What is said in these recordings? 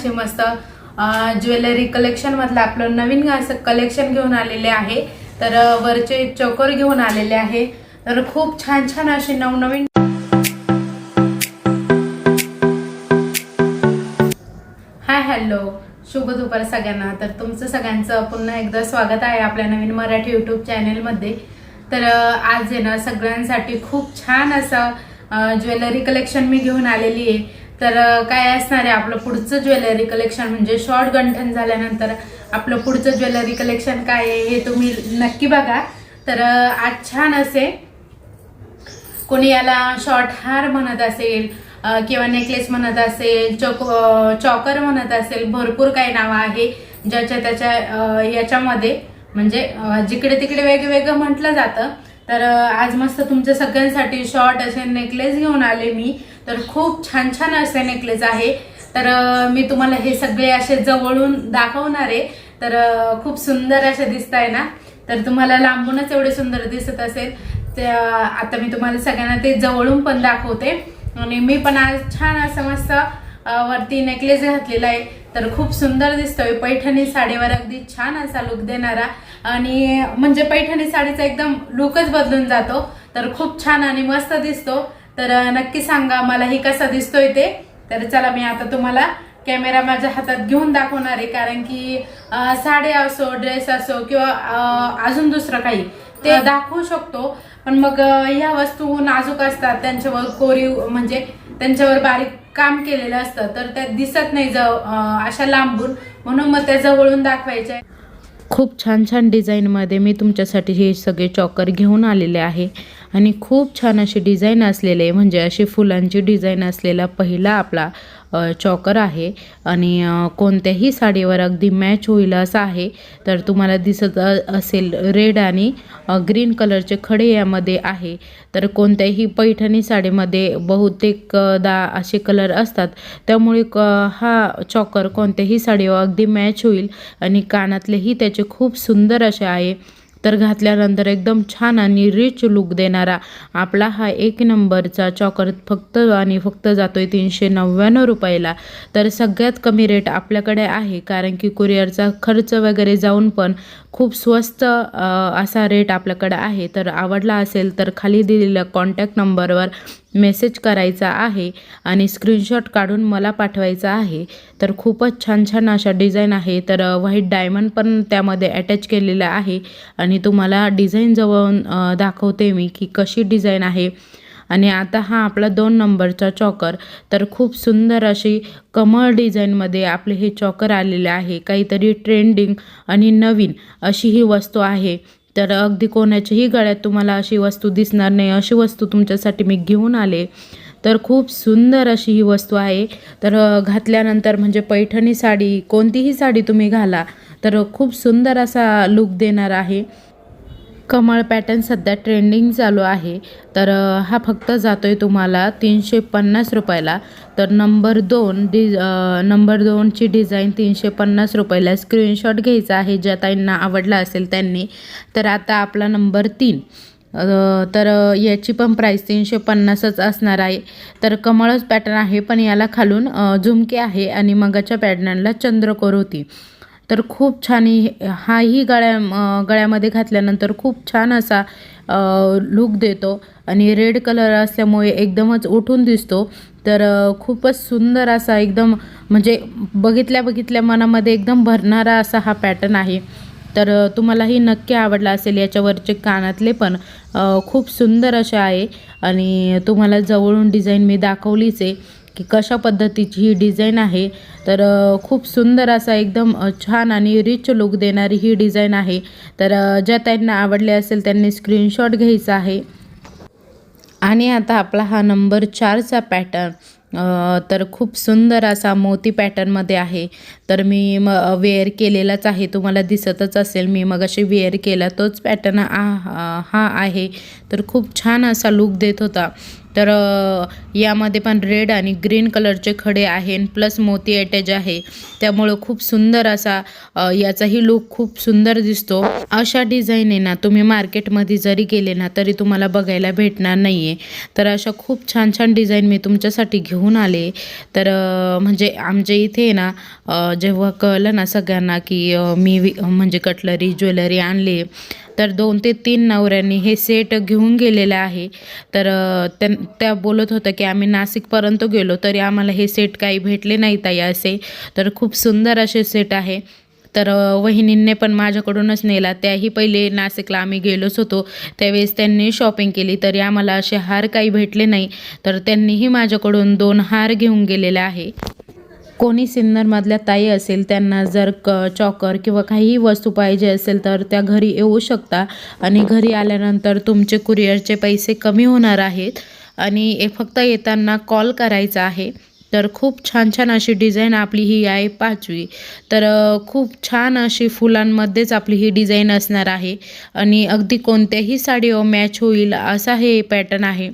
असे मस्त jewellery collection मधलं आपलं नवीन असं कलेक्शन घेऊन आलेले आहे. तर वरचे चोकर घेऊन आलेले आहे. तर खूप छान छान असे नवनवीन हाय हॅलो. शुभ दुपार सगळ्यांना. तर तुमचं सगळ्यांचं पुन्हा एकदा स्वागत आहे आपल्या नवीन मराठी यूट्यूब चॅनेलमध्ये तर आज आहे ना सगळ्यांसाठी खूप छान असं ज्वेलरी कलेक्शन मी घेऊन आलेली आहे. तर काय असणार आहे? आपलं पुढचं ज्वेलरी कलेक्शन म्हणजे शॉर्ट गंठन झाल्यानंतर आपलं पुढचं ज्वेलरी कलेक्शन काय आहे हे तुम्ही नक्की बघा. तर आज छान असे कोणी याला शॉर्ट हार म्हणत असेल किंवा नेकलेस म्हणत असेल चोक चॉकर म्हणत असेल भरपूर काही नावं आहे ज्याच्या त्याच्या याच्यामध्ये. म्हणजे जिकडे तिकडे वेगवेगळं म्हटलं जातं. तर आज मस्त तुमच्या सगळ्यांसाठी शॉर्ट असे नेकलेस घेऊन आले मी. तर खूप छान छान असे नेकलेस आहे. तर मी तुम्हाला हे सगळे असे जवळून दाखवणार आहे. तर खूप सुंदर असे दिसत आहे ना? तर तुम्हाला लांबूनच एवढे सुंदर दिसत असेल. तर आता मी तुम्हाला सगळ्यांना ते जवळून पण दाखवते. आणि मी पण आज छान असं मस्त वरती नेकलेस घातलेला आहे. तर खूप सुंदर दिसतोय. पैठणी साडीवर अगदी छान असा लुक देणारा. आणि म्हणजे पैठणी साडीचा एकदम लुकच बदलून जातो. तर खूप छान आणि मस्त दिसतो. तर नक्की सांगा मला ही कसा दिसतोय ते. तर चला मी आता तुम्हाला कॅमेरा माझ्या हातात घेऊन दाखवणार आहे. कारण की साडी असो ड्रेस असो किंवा अजून दुसरं काही ते दाखवू शकतो. पण मग ह्या वस्तू नाजूक असतात त्यांच्यावर कोरीव म्हणजे त्यांच्यावर बारीक काम केलेलं असतं. तर त्या दिसत नाही जव अशा लांबून. म्हणून मग त्या जवळून दाखवायच्या. खूप छान छान डिझाईनमध्ये मी तुमच्यासाठी हे सगळे चॉकर घेऊन आलेले आहे. आणि खूप छान अशी डिझाईन असलेले म्हणजे अशी फुलांची डिझाईन असलेला पहिला आपला चॉकर आहे. आणि कोणत्याही साडीवर अगदी मॅच होईल असं आहे. तर तुम्हाला दिसत असेल रेड आणि ग्रीन कलरचे खडे यामध्ये आहे. तर कोणत्याही पैठणी साडीमध्ये बहुतेक दा असे कलर असतात. त्यामुळे क हा चॉकर कोणत्याही साडीवर अगदी मॅच होईल. आणि कानातलेही त्याचे खूप सुंदर असे आहे. तर घातल्यानंतर एकदम छान आणि रिच लुक देणारा. आपला हा एक नंबरचा चॉकर फक्त आणि फक्त जातोय तीनशे नव्याण्णव रुपयाला. तर सगळ्यात कमी रेट आपल्याकडे आहे कारण की कुरिअरचा खर्च वगैरे जाऊन पण खूप स्वस्त असा रेट आपल्याकडे आहे. तर आवडला असेल तर खाली दिलेल्या कॉन्टॅक्ट नंबरवर मेसेज करायचा आहे आणि स्क्रीनशॉट काढून मला पाठवायचा आहे. तर खूपच छान छान अशा डिझाईन आहे. तर व्हाईट डायमंड पण त्यामध्ये अटॅच केलेलं आहे. आणि तुम्हाला डिझाईन जवळून दाखवते मी की कशी डिझाईन आहे. आणि आता हा आपला दोन नंबरचा चॉकर. तर खूप सुंदर अशी कमळ डिझाईनमध्ये आपले हे चॉकर आलेले आहे. काहीतरी ट्रेंडिंग आणि नवीन अशी ही वस्तू आहे. तर अगदी कोणाच्याही गळ्यात तुम्हाला अशी वस्तू दिसणार नाही. अशी वस्तू तुमच्यासाठी मी घेऊन आले. तर खूप सुंदर अशी ही वस्तू आहे. तर घातल्यानंतर म्हणजे पैठणी साडी कोणतीही साडी तुम्ही घाला. तर खूप सुंदर असा लुक देणार आहे. कमळ पॅटर्न सध्या ट्रेंडिंग चालू आहे. तर हा फक्त जातो आहे तुम्हाला तीनशे पन्नास रुपयाला. तर नंबर दोन डि नंबर दोनची डिझाईन तीनशे पन्नास रुपयाला. स्क्रीनशॉट घ्यायचा आहे ज्या ताईंना आवडला असेल त्यांनी. तर आता आपला नंबर तीन. तर याची पण प्राईस तीनशे पन्नासच असणार आहे. तर कमळच पॅटर्न आहे पण याला खालून झुमके आहे आणि मगाच्या पॅटर्नला चंद्रकोर होती. तर खूप छान. हाही गळ्या गळ्यामध्ये घातल्यानंतर खूप छान असा लुक देतो. आणि रेड कलर असल्यामुळे एकदमच उठून दिसतो. तर खूपच सुंदर असा एकदम म्हणजे बघितल्या बघितल्या मनामध्ये एकदम भरणारा असा हा पॅटर्न आहे. तर तुम्हालाही नक्की आवडला असेल याच्यावरचे कानातले पण खूप सुंदर असे आहे. आणि तुम्हाला जवळून डिझाईन मी दाखवलीच आहे की कशा पद्धतीची ही डिझाईन आहे. तर खूप सुंदर असा एकदम छान आणि रिच लुक देणारी ही डिझाईन आहे. तर ज्या त्यांना आवडले असेल त्यांनी स्क्रीनशॉट घ्यायचा आहे. आणि आता आपला हा नंबर चारचा पॅटर्न तर खूप सुंदर असा मोती पॅटर्नमध्ये आहे. तर मी म वेअर केलेलाच आहे. तुम्हाला दिसतच असेल मी मग अशी वेअर केला तोच पॅटर्न आ हा आहे. तर खूप छान असा लुक देत होता. तर यामध्ये पण रेड आणि ग्रीन कलरचे खडे आहे प्लस मोती अटॅच आहे. त्यामुळं खूप सुंदर असा याचाही लुक खूप सुंदर दिसतो. अशा डिझाईन आहे ना तुम्ही मार्केटमध्ये जरी गेले ना तरी तुम्हाला बघायला भेटणार नाही आहे तर अशा खूप छान छान डिझाईन मी तुमच्यासाठी घेऊन आले. तर म्हणजे आमच्या इथे आहे ना जेव्हा कळलं ना सगळ्यांना की मी म्हणजे कटलरी ज्वेलरी आणली तर दोन ते तीन नवऱ्यांनी हे सेट घेऊन गेलेले आहे. तर त्यां त्या बोलत होत्या की आम्ही नाशिकपर्यंत गेलो तरी आम्हाला हे सेट काही भेटले नाही ताई असे. तर खूप सुंदर असे सेट आहे. तर वहिनींनी पण माझ्याकडूनच नेला. त्याही पहिले नाशिकला आम्ही गेलोच होतो. त्यावेळेस त्यांनी शॉपिंग केली तरी आम्हाला असे हार काही भेटले नाही. तर त्यांनीही माझ्याकडून दोन हार घेऊन गेलेले आहे. कोणी सिन्नरमधल्या ताई असेल त्यांना जर क चॉकर किंवा काहीही वस्तू पाहिजे असेल तर त्या घरी येऊ शकता. आणि घरी आल्यानंतर तुमचे कुरिअरचे पैसे कमी होणार आहेत. आणि फक्त येताना कॉल करायचा आहे. तर खूप छान छान अशी डिझाईन आपली ही आहे पाचवी. तर खूप छान अशी फुलांमध्येच आपली ही डिझाईन असणार आहे. आणि अगदी कोणत्याही साडीवर मॅच होईल असा हे पॅटर्न आहे.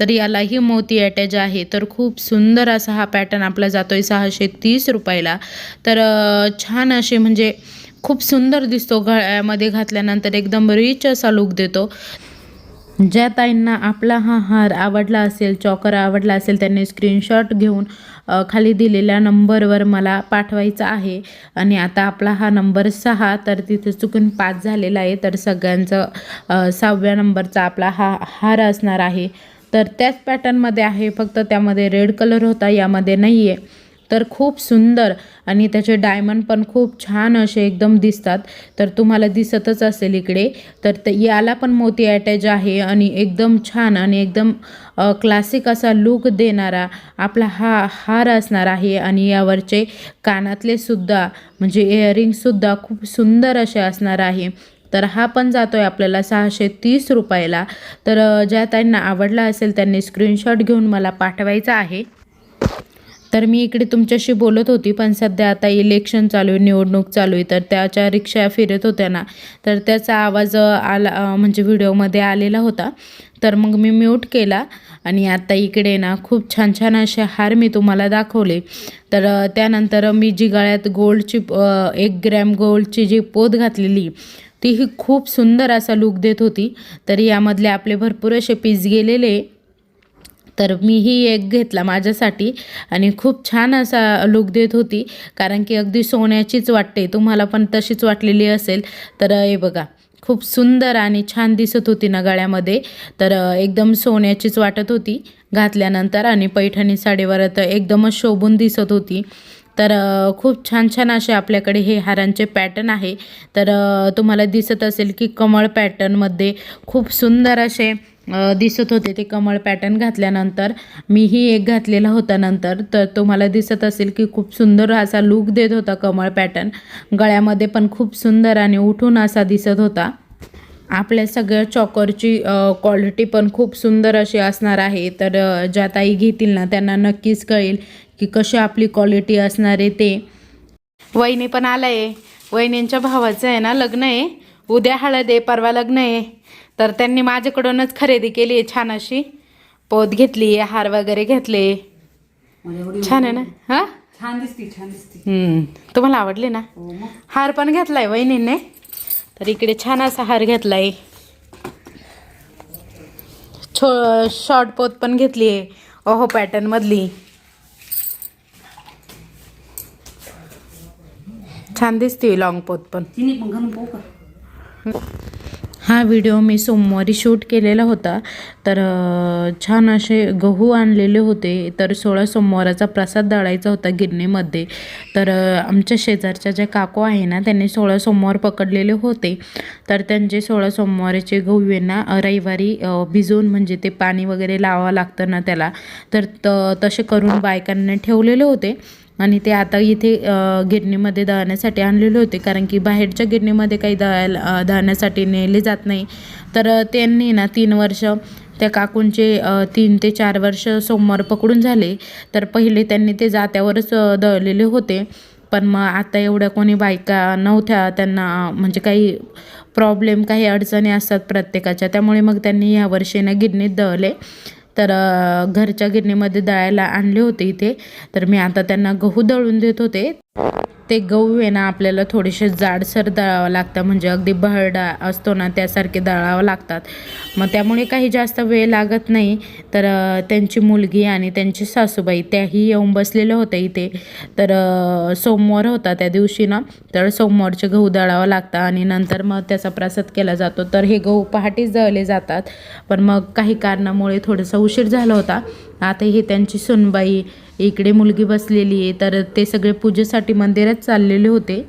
तर यालाही मोती अटॅच आहे. तर खूप सुंदर असा हा पॅटर्न आपला जातो आहे सहाशे तीस रुपयाला. तर छान असे म्हणजे खूप सुंदर दिसतो. घळ्यामध्ये घातल्यानंतर एकदम रिच असा लुक देतो. ज्या ताईंना आपला हा हार आवडला असेल चॉकर आवडला असेल त्यांनी स्क्रीनशॉट घेऊन खाली दिलेल्या नंबरवर मला पाठवायचा आहे. आणि आता आपला हा नंबर सहा तर तिथे चुकून पाच झालेला आहे. तर सगळ्यांचं सहाव्या नंबरचा आपला हा हार असणार आहे. तर त्याच पॅटर्नमध्ये आहे. फक्त त्यामध्ये रेड कलर होता यामध्ये नाही आहे तर खूप सुंदर आणि त्याचे डायमंड पण खूप छान असे एकदम दिसतात. तर तुम्हाला दिसतच असेल इकडे. तर ते याला पण मोती अटॅच आहे आणि एकदम छान आणि एकदम क्लासिक असा लुक देणारा आपला हा हार असणार आहे आणि यावरचे कानातले सुद्धा म्हणजे इयरिंगसुद्धा खूप सुंदर असे असणार आहे. तर हा पण जातो आहे आपल्याला सहाशे तीस रुपयाला. तर ज्या त्यांना आवडला असेल त्यांनी स्क्रीनशॉट घेऊन मला पाठवायचा आहे. तर मी इकडे तुमच्याशी बोलत होती पण सध्या आता इलेक्शन चालू आहे निवडणूक चालू आहे. तर त्याच्या रिक्षा फिरत होत्या ना तर त्याचा आवाज आला म्हणजे व्हिडिओमध्ये आलेला होता. तर मग मी म्यूट केला आणि आता इकडे ना खूप छान छान असे हार मी तुम्हाला दाखवले. तर त्यानंतर मी जी गळ्यात गोल्डची एक ग्रॅम गोल्डची जी पोत घातलेली ती ही खूप सुंदर असा लुक देत होती. तर यामधले आपले भरपूर असे पीस गेलेले. तर मीही एक घेतला माझ्यासाठी आणि खूप छान असा लुक देत होती. कारण की अगदी सोन्याचीच वाटते. तुम्हाला पण तशीच वाटलेली असेल. तर हे बघा खूप सुंदर आणि छान दिसत होती ना गळ्यामध्ये. तर एकदम सोन्याचीच वाटत होती घातल्यानंतर आणि पैठणी साडीवर तर एकदमच शोभून दिसत होती. तर खूप छान छान असे आपल्याकडे हे हारांचे पॅटर्न आहे. तर तुम्हाला दिसत असेल की कमळ पॅटर्नमध्ये खूप सुंदर असे दिसत होते ते कमळ पॅटर्न घातल्यानंतर. मीही एक घातलेला होता नंतर. तर तुम्हाला दिसत असेल की खूप सुंदर असा लुक देत होता कमळ पॅटर्न गळ्यामध्ये पण खूप सुंदर आणि उठून असा दिसत होता. आपल्या सगळ्या चॉकरची क्वालिटी पण खूप सुंदर अशी असणार आहे. तर ज्या ताई घेतील ना त्यांना नक्कीच कळेल की कशी आपली क्वालिटी असणार आहे ते. वहिनी पण आलं आहे वहिनींच्या भावाचं आहे ना लग्न आहे. उद्या हळद आहे परवा लग्न आहे. तर त्यांनी माझ्याकडूनच खरेदी केली आहे छान अशी. पोत घेतली हार वगैरे घेतले. छान आहे ना? हा? छान दिसती छान दिसती. तुम्हाला आवडले ना? हो हार पण घेतलाय वहिनीने. तर इकडे छान असा हार घेतलाय. छो शॉर्ट पोत पण घेतली आहे. ओहो पॅटर्न मधली. छान दिसते लॉंग पोत पण. हा व्हिडिओ मी सोमवारी शूट केलेला होता. तर छान असे गहू आणलेले होते. तर सोळा सोमवाराचा प्रसाद दळायचा होता गिरणीमध्ये. तर आमच्या शेजारच्या ज्या काकू आहे ना त्यांनी सोळा सोमवार पकडलेले होते. तर त्यांचे सोळा सोमवारीचे गहू आहे ना रविवारी भिजवून म्हणजे ते पाणी वगैरे लावावं लागतं ना त्याला. तर त तसे करून बायकांनी ठेवलेले होते. आणि ते आता इथे गिरणीमध्ये दळण्यासाठी आणलेले होते. कारण की बाहेरच्या गिरणीमध्ये काही दळायला दळण्यासाठी नेले जात नाही. तर त्यांनी ना तीन वर्ष त्या काकूंचे तीन ते चार वर्ष सोमवार पकडून झाले. तर पहिले त्यांनी ते जात्यावरच दळलेले होते. पण मग आता एवढ्या कोणी बायका नव्हत्या. त्यांना म्हणजे काही प्रॉब्लेम काही अडचणी असतात प्रत्येकाच्या. त्यामुळे मग त्यांनी ह्या वर्षी ना गिरणीत दळले. तर घरच्या गिरणीमध्ये दळायला आणले होते इथे. तर मी आता त्यांना गहू दळून देत होते. ते गहू आहे ना आपल्याला थोडेसे जाडसर दळावं लागतं. म्हणजे अगदी बहरडा असतो ना त्यासारखे दळावं लागतात. मग त्यामुळे काही जास्त वेळ लागत नाही. तर त्यांची मुलगी आणि त्यांची सासूबाई त्याही येऊन बसलेल्या होत्या इथे. तर सोमवार होता त्या दिवशी ना तर सोमवारचे गहू दळावं लागतं आणि नंतर मग त्याचा प्रसाद केला जातो. तर हे गहू पहाटेच दळले जातात. पण मग काही कारणामुळे थोडासा उशीर झाला होता. आता ही त्यांची सुनबाई इकडे मुलगी बसलेली आहे. तर ते सगळे पूजेसाठी मंदिरात चाललेले होते.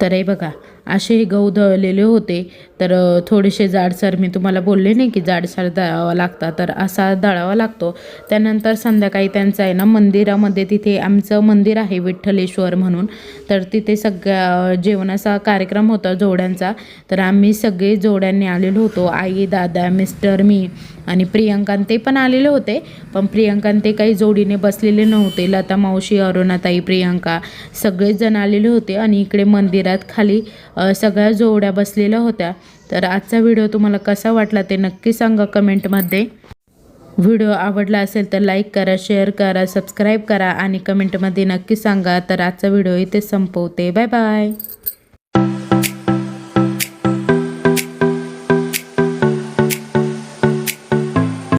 तर हे बघा असे हे गहू दळलेले होते. तर थोडेसे जाडसर मी तुम्हाला बोलले नाही की जाडसर दळावा लागता तर असा दळावा लागतो. त्यानंतर संध्याकाळी त्यांचं आहे ना मंदिरामध्ये तिथे आमचं मंदिर आहे विठ्ठलेश्वर म्हणून. तर तिथे सगळ्या जेवणाचा कार्यक्रम होता जोड्यांचा. तर आम्ही सगळे जोड्यांनी आलेलो होतो. आई दादा मिस्टर मी आणि प्रियंकान ते पण आलेले होते. पण प्रियंकान ते काही जोडीने बसलेले नव्हते. लता मावशी अरुणाताई प्रियंका सगळेच जण आलेले होते आणि इकडे मंदिरात खाली सगळ्या जोड्या बसलेल्या होत्या. तर आजचा व्हिडिओ तुम्हाला कसा वाटला ते नक्की सांगा कमेंटमध्ये. व्हिडिओ आवडला असेल तर लाईक करा शेअर करा सबस्क्राईब करा आणि कमेंटमध्ये नक्की सांगा. तर आजचा व्हिडिओ इथे संपवते. Bye bye.